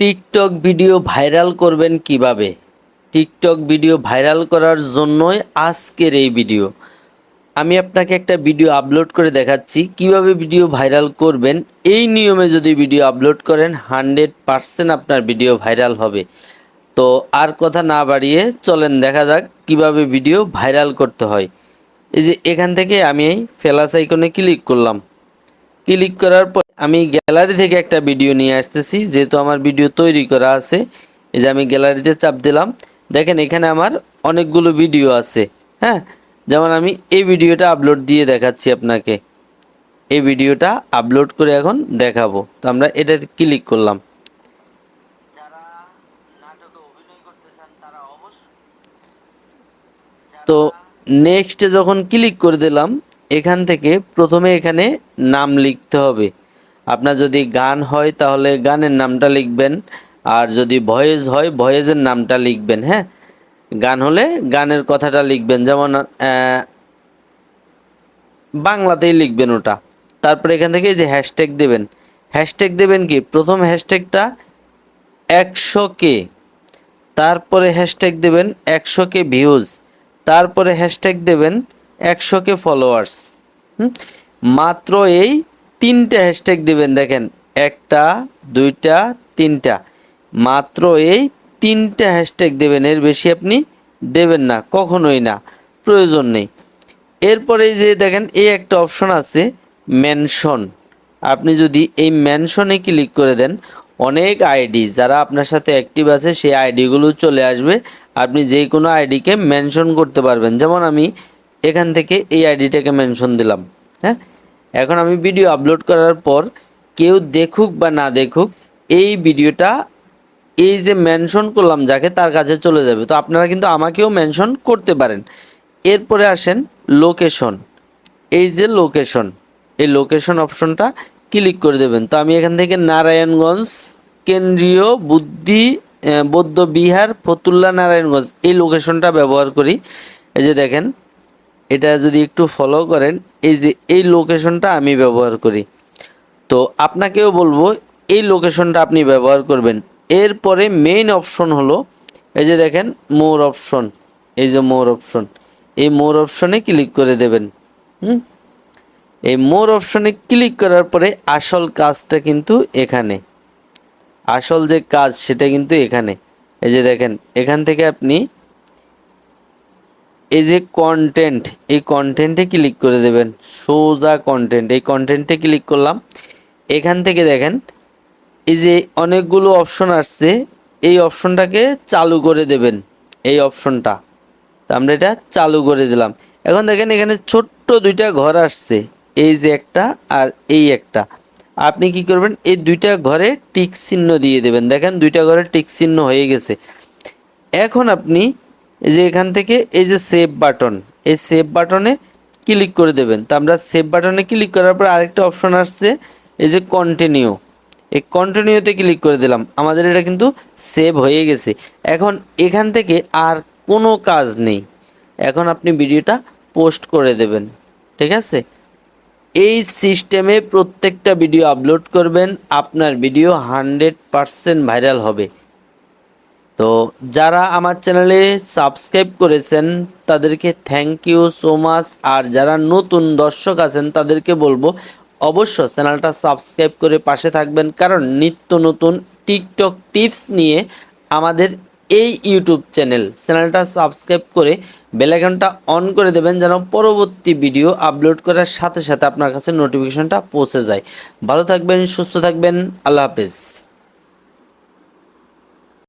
TikTok video viral করবেন কীভাবে? TikTok video viral করার জন্যই আজকের এই ভিডিও। আমি আপনাকে একটা ভিডিও আপলোড করে দেখাচ্ছি, কীভাবে ভিডিও ভাইরাল করবেন। এই নিয়মে যদি ভিডিও আপলোড করেন, হান্ড্রেড পারসেন্ট আপনার ভিডিও ভাইরাল হবে। তো আর কথা না বাড়িয়ে চলেন, দেখা যাক কীভাবে ভিডিও ভাইরাল করতে হয়। এই যে এখান থেকে আমি এই ফেলাস আইকনে ক্লিক করলাম। ক্লিক করার পর আমি গ্যালারি থেকে একটা ভিডিও নিয়ে আসতেছি যেহেতু আমার ভিডিও তৈরি করা আছে। এই যে আমি গ্যালারিতে চাপ দিলাম। দেখেন এখানে আমার অনেকগুলো ভিডিও আছে হ্যাঁ? যেমন আমি এই ভিডিওটা আপলোড দিয়ে দেখাচ্ছি আপনাকে। এই ভিডিওটা আপলোড করে এখন দেখাবো। তো আমরা এটাতে ক্লিক করলাম। তো নেক্সটে যখন ক্লিক করে দিলাম এখান থেকে প্রথমে এখানে নাম লিখতে হবে। আপনার যদি গান হয়, তাহলে গানের নামটা লিখবেন। আর যদি ভয়েস হয়, ভয়েসের নামটা লিখবেন হ্যাঁ? গান হলে গানের কথাটা লিখবেন। যেমন বাংলাতেই লিখবেন ওটা। তারপরে এখান থেকে যে হ্যাশট্যাগ দেবেন। হ্যাশট্যাগ দেবেন কি? প্রথম হ্যাশট্যাগটা একশো কে তারপরে হ্যাশট্যাগ দেবেন একশো কে ভিউজ তারপরে হ্যাশট্যাগ দেবেন একশো কে ফলোয়ার্স মাত্র এই তিনটা হ্যাশট্যাগ দেবেন, দেখেন। একটা, দুইটা, তিনটা। মাত্র এই তিনটা হ্যাশট্যাগ দেবেন, এর বেশি আপনি দেবেন না, কখনোই না, প্রয়োজন নেই। এরপরে যে দেখেন, এই একটা অপশন আছে মেনশন আপনি যদি এই মেনশনে ক্লিক করে দেন, অনেক আইডি যারা আপনার সাথে অ্যাক্টিভ আছে, সেই আইডিগুলো চলে আসবে। আপনি যে কোনো আইডিকে মেনশন করতে পারবেন। যেমন আমি এখান থেকে এই আইডিটাকে মেনশন দিলাম হ্যাঁ? এখন আমি ভিডিও আপলোড করার পর কেউ দেখুক বা না দেখুক, এই ভিডিওটা এই যে মেনশন করলাম যাকে, তার কাছে চলে যাবে। তো আপনারা কিন্তু আমাকেও মেনশন করতে পারেন। এরপরে আসেন লোকেশন এই যে লোকেশন এই লোকেশন অপশনটা ক্লিক করে দেবেন। তো আমি এখান থেকে নারায়ণগঞ্জ, কেন্দ্রীয় বুদ্ধি বৌদ্ধ বিহার, ফতুল্লা নারায়ণগঞ্জ এই লোকেশনটা ব্যবহার করি। এই যে দেখেন এটা যদি একটু ফলো করেন, এই যে এই লোকেশনটা আমি ব্যবহার করি। তো আপনাকেও বলব, এই লোকেশনটা আপনি ব্যবহার করবেন। এরপরে মেইন অপশন হলো, এই যে দেখেন মোর অপশন এই যে মোর অপশন এই মোর অপশনে ক্লিক করে দেবেন। হুম? এই মোর অপশনে ক্লিক করার পরে আসল কাজটা কিন্তু এখানে। আসল যে কাজ, সেটা কিন্তু এখানে। এই যে দেখেন, এখান থেকে আপনি এই যে কন্টেন্ট এই কন্টেন্টে ক্লিক করে দেবেন, সোজা কন্টেন্ট এই কন্টেন্টে ক্লিক করলাম। এখান থেকে দেখেন, এই যে অনেকগুলো অপশন আসছে, এই অপশনটাকে চালু করে দেবেন, এই অপশনটা তো আমরা এটা চালু করে দিলাম। এখন দেখেন এখানে ছোট্ট দুইটা ঘর আসছে, এই যে একটা আর এই একটা। আপনি কি করবেন, এই দুইটা ঘরে টিক চিহ্ন দিয়ে দেবেন। দেখেন দুইটা ঘরে টিক চিহ্ন হয়ে গেছে। এখন আপনি এই যে এখান থেকে এই যে সেভ বাটন এই সেভ বাটনে ক্লিক করে দেবেন। তো আমরা সেভ বাটনে ক্লিক করার পর আরেকটা অপশন আসছে, এই যে কন্টিনিউ এই কন্টিনিউতে ক্লিক করে দিলাম। আমাদের এটা কিন্তু সেভ হয়ে গেছে। এখন এখান থেকে আর কোনো কাজ নেই। এখন আপনি ভিডিওটা পোস্ট করে দেবেন। ঠিক আছে? এই সিস্টেমে প্রত্যেকটা ভিডিও আপলোড করবেন। আপনার ভিডিও হান্ড্রেড পারসেন্ট ভাইরাল হবে। তো যারা আমার চ্যানেলে সাবস্ক্রাইব করেছেন, তাদেরকে থ্যাংক ইউ সো মাচ আর যারা নতুন দর্শক আছেন, তাদেরকে বলব অবশ্য চ্যানেলটা সাবস্ক্রাইব করে পাশে থাকবেন। কারণ নিত্য নতুন টিকটক টিপস নিয়ে আমাদের এই ইউটিউব চ্যানেল চ্যানেলটা সাবস্ক্রাইব করে বেলাইকনটা অন করে দেবেন, যেন পরবর্তী ভিডিও আপলোড করার সাথে সাথে আপনার কাছে নোটিফিকেশনটা পৌঁছে যায়। ভালো থাকবেন, সুস্থ থাকবেন। আল্লাহ হাফেজ।